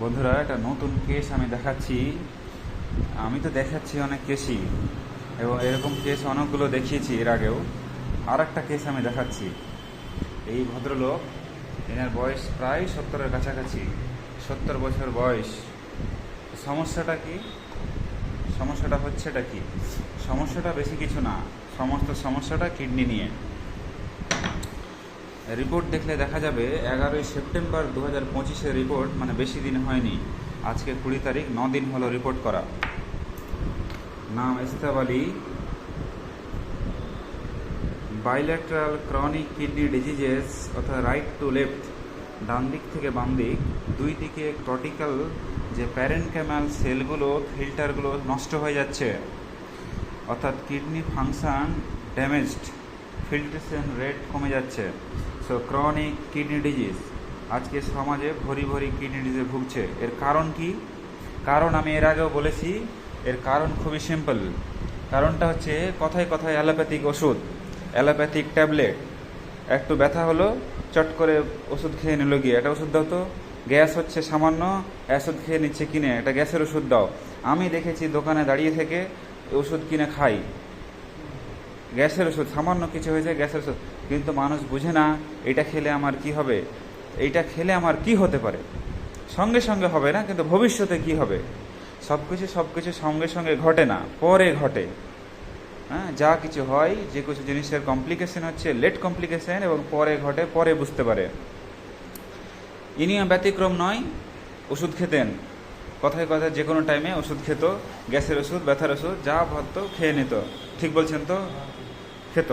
বন্ধুরা, একটা নতুন কেস আমি দেখাচ্ছি। আমি তো দেখাচ্ছি অনেক কেসই এবং এরকম কেস অনেকগুলো দেখিয়েছি এর আগেও। আর একটা কেস আমি দেখাচ্ছি। এই ভদ্রলোক, এনার বয়স প্রায় সত্তরের কাছাকাছি। সত্তর বছর বয়স। সমস্যাটা কি? সমস্যাটা হচ্ছেটা কি? সমস্যাটা বেশি কিছু না। সমস্ত সমস্যাটা কিডনি নিয়ে। রিপোর্ট দেখলে দেখা যাবে এগারোই সেপ্টেম্বর দু হাজার পঁচিশের রিপোর্ট মানে বেশি দিন হয়নি। আজকে কুড়ি তারিখ, ন দিন হলো রিপোর্ট করা। নাম Istab Ali. Bilateral chronic kidney diseases অর্থাৎ রাইট টু লেফট ডান দিক থেকে বাম দিক, দুই দিকে ক্রটিক্যাল যে প্যারেনক্যামাল সেলগুলো ফিল্টারগুলো নষ্ট হয়ে যাচ্ছে। অর্থাৎ kidney function damaged filtration rate কমে যাচ্ছে। সো ক্রনিক কিডনি ডিজিজ আজকে সমাজে ভরি ভরি কিডনি ডিজিজে ভুগছে। এর কারণ কি? কারণ আমি এর আগেও বলেছি, এর কারণ খুবই সিম্পল কারণটা হচ্ছে কথায় কথায় অ্যালোপ্যাথিক ওষুধ অ্যালোপ্যাথিক ট্যাবলেট একটু ব্যথা হলো, চট করে ওষুধ খেয়ে নিল গিয়ে। একটা ওষুধ দাও তো। গ্যাস হচ্ছে সামান্য ওষুধ খেয়ে নিচ্ছে কিনে। একটা গ্যাসের ওষুধ দাও। আমি দেখেছি দোকানে দাঁড়িয়ে থেকে ওষুধ কিনে খাই। গ্যাসের ওষুধ, সামান্য কিছু হয়েছে গ্যাসের ওষুধ। কিন্তু মানুষ বুঝে না, এটা খেলে আমার কি হবে? এইটা খেলে আমার কি হতে পারে? সঙ্গে সঙ্গে হবে না, কিন্তু ভবিষ্যতে কি হবে? সব কিছু সব কিছু সঙ্গে সঙ্গে ঘটে না, পরে ঘটে। হ্যাঁ যা কিছু হয়, যে কিছু জিনিসের কমপ্লিকেশন হচ্ছে লেট কমপ্লিকেশন এবং পরে ঘটে, পরে বুঝতে পারে। ইনিও ব্যতিক্রম নয়, ওষুধ খেতেন। কথায় কথায় যে কোনো টাইমে ওষুধ খেত, গ্যাসের ওষুধ, ব্যথার ওষুধ, যা ভাবতো খেয়ে নিত। ঠিক বলছেন তো? খেত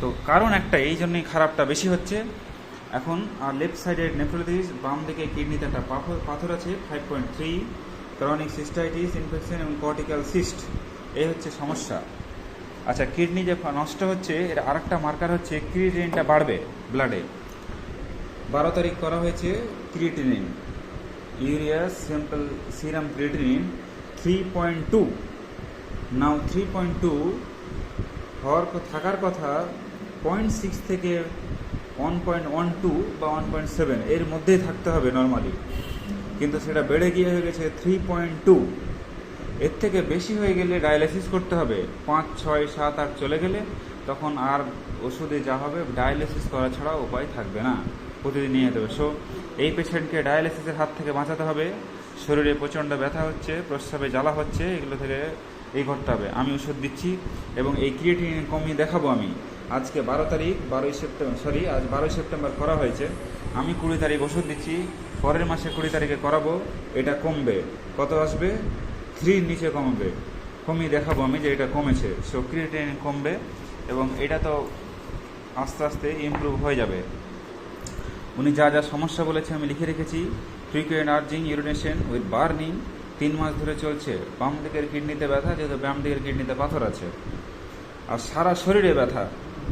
তো কারণ একটা এই জন্যই খারাপটা বেশি হচ্ছে। এখন, আর লেফট সাইডের নেফ্রোলিস বাম দিকে কিডনিতে একটা পাথর আছে five point three chronic cystitis infection এবং কর্টিক্যাল সিস্ট এই হচ্ছে সমস্যা। আচ্ছা কিডনি যে নষ্ট হচ্ছে, এর আরেকটা মার্কার হচ্ছে ক্রিয়েটিনিনটা বাড়বে ব্লাডে বারো তারিখ করা হয়েছে creatinine urea simple serum creatinine three point two now three point two হওয়ার থাকার কথা পয়েন্ট সিক্স থেকে ওয়ান পয়েন্ট ওয়ান টু বা ওয়ান পয়েন্ট সেভেন এর মধ্যেই থাকতে হবে নর্মালি কিন্তু সেটা বেড়ে গিয়ে হয়ে গেছে থ্রি পয়েন্ট টু এর থেকে বেশি হয়ে গেলে ডায়ালিসিস করতে হবে। পাঁচ, ছয়, সাত, আট চলে গেলে তখন আর ওষুধে যা হবে ডায়ালিসিস করা ছাড়া উপায় থাকবে না। প্রতিদিন নিয়ে যেতে হবে। সো এই পেশেন্টকে ডায়ালিসিসের হাত থেকে বাঁচাতে হবে। শরীরে প্রচণ্ড ব্যথা হচ্ছে, প্রস্রাবে জ্বালা হচ্ছে, এগুলো থেকে এই হবে। আমি ওষুধ দিচ্ছি এবং এই ক্রিয়েটিন কমিয়ে দেখাবো আমি। আজকে বারো তারিখ, বারোই সেপ্টেম্বর সরি আজ বারোই সেপ্টেম্বর করা হয়েছে। আমি কুড়ি তারিখ ওষুধ দিচ্ছি, পরের মাসে কুড়ি তারিখে করাবো, এটা কমবে। কত আসবে? থ্রির নিচে কমবে। কমিয়ে দেখাবো আমি যে এটা কমেছে। সো ক্রিয়েটিন কমবে এবং এটা তো আস্তে আস্তে ইমপ্রুভ হয়ে যাবে। উনি যা যা সমস্যা বলেছে আমি লিখে রেখেছি। Frequent urging urination with burning তিন মাস ধরে চলছে। বাম দিকের কিডনিতে ব্যথা, যেহেতু বাম দিকের কিডনিতে পাথর আছে। আর সারা শরীরে ব্যথা।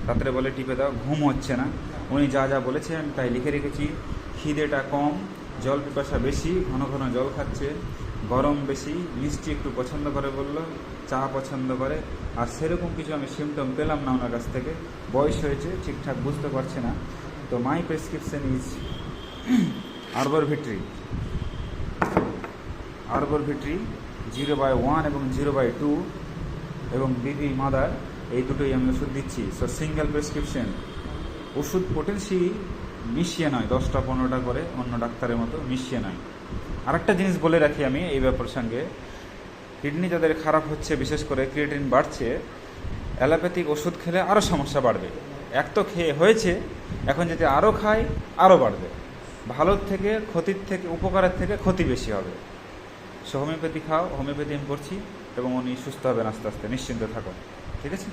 রাত্রে বলে টিপে দাও, ঘুম হচ্ছে না। উনি যা যা বলেছেন তাই লিখে রেখেছি। খিদেটা কম, জল পিপাসা বেশি, ঘন ঘন জল খাচ্ছে, গরম বেশি, মিষ্টি একটু পছন্দ করে বলল, চা পছন্দ করে। আর সেরকম কিছু আমি সিমটম পেলাম না ওনার কাছ থেকে। বয়স হয়েছে, ঠিকঠাক বুঝতে পারছে না। তো my prescription is arbor vitae arbor vitae zero by one এবং জিরো বাই টু এবং বিবি মাদার এই দুটোই আমি ওষুধ দিচ্ছি। সো সিঙ্গেল প্রেসক্রিপশন ওষুধ পোটেন্সি মিশিয়ে নয়, দশটা পনেরোটা করে, অন্য ডাক্তারের মতো মিশিয়ে নয়। আরেকটা জিনিস বলে রাখি আমি এই ব্যাপার সঙ্গে। কিডনি যাদের খারাপ হচ্ছে, বিশেষ করে ক্রিয়েটিন বাড়ছে অ্যালোপ্যাথিক ওষুধ খেলে আরও সমস্যা বাড়বে। এক তো খেয়ে হয়েছে, এখন যদি আরও খায় আরও বাড়বে। ভালোর থেকে, ক্ষতির থেকে, উপকারের থেকে ক্ষতি বেশি হবে। সো হোমিওপ্যাথি খাও, হোমিওপ্যাথি আমি করছি এবং উনি সুস্থ হবেন আস্তে আস্তে, নিশ্চিন্ত থাকো ঠিক আছে?